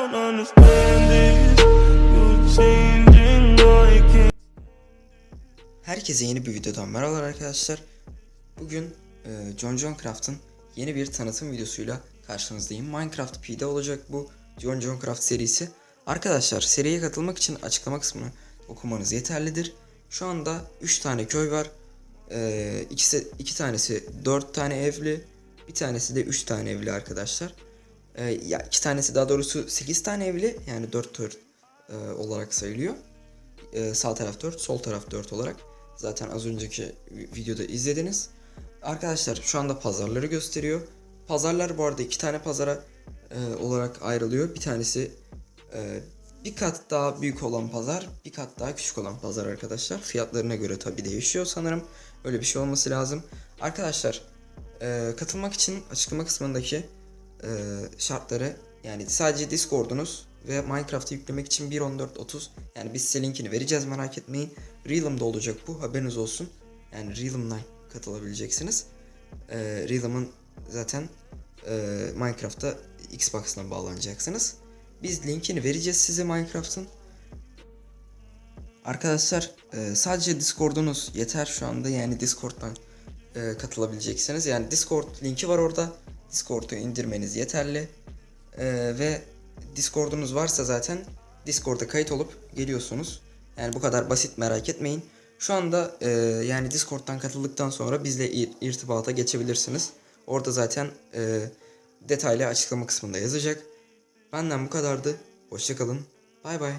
don't understand. Herkese yeni bir videodan merhabalar arkadaşlar. Bugün e, John John Craft'ın yeni bir tanıtım videosuyla karşınızdayım. Minecraft P'de olacak bu John John Craft serisi. Arkadaşlar seriye katılmak için açıklama kısmını okumanız yeterlidir. Şu anda 3 tane köy var. E, ikisi, iki tanesi 4 tane evli. Bir tanesi de 3 tane evli arkadaşlar. E, ya iki tanesi daha doğrusu 8 tane evli. Yani 4 4 e, olarak sayılıyor. Ee, sağ taraf 4, sol taraf 4 olarak. Zaten az önceki vi- videoda izlediniz. Arkadaşlar şu anda pazarları gösteriyor. Pazarlar bu arada iki tane pazara e, olarak ayrılıyor. Bir tanesi e, bir kat daha büyük olan pazar, bir kat daha küçük olan pazar arkadaşlar. Fiyatlarına göre tabi değişiyor sanırım. Öyle bir şey olması lazım. Arkadaşlar e, katılmak için açıklama kısmındaki e, şartları yani sadece Discord'unuz ve Minecraft'ı yüklemek için 1.14.30 yani biz size linkini vereceğiz merak etmeyin. Realm'da olacak bu haberiniz olsun. Yani Realm'dan katılabileceksiniz. E, Realm'ın zaten e, Minecraft'ta Xbox'dan bağlanacaksınız. Biz linkini vereceğiz size Minecraft'ın. Arkadaşlar e, sadece Discord'unuz yeter şu anda yani Discord'dan e, katılabileceksiniz. Yani Discord linki var orada. Discord'u indirmeniz yeterli. E, ve Discord'unuz varsa zaten Discord'a kayıt olup geliyorsunuz. Yani bu kadar basit merak etmeyin. Şu anda e, yani Discord'dan katıldıktan sonra bizle ir- irtibata geçebilirsiniz. Orada zaten e, detaylı açıklama kısmında yazacak. Benden bu kadardı. Hoşçakalın. Bay bay.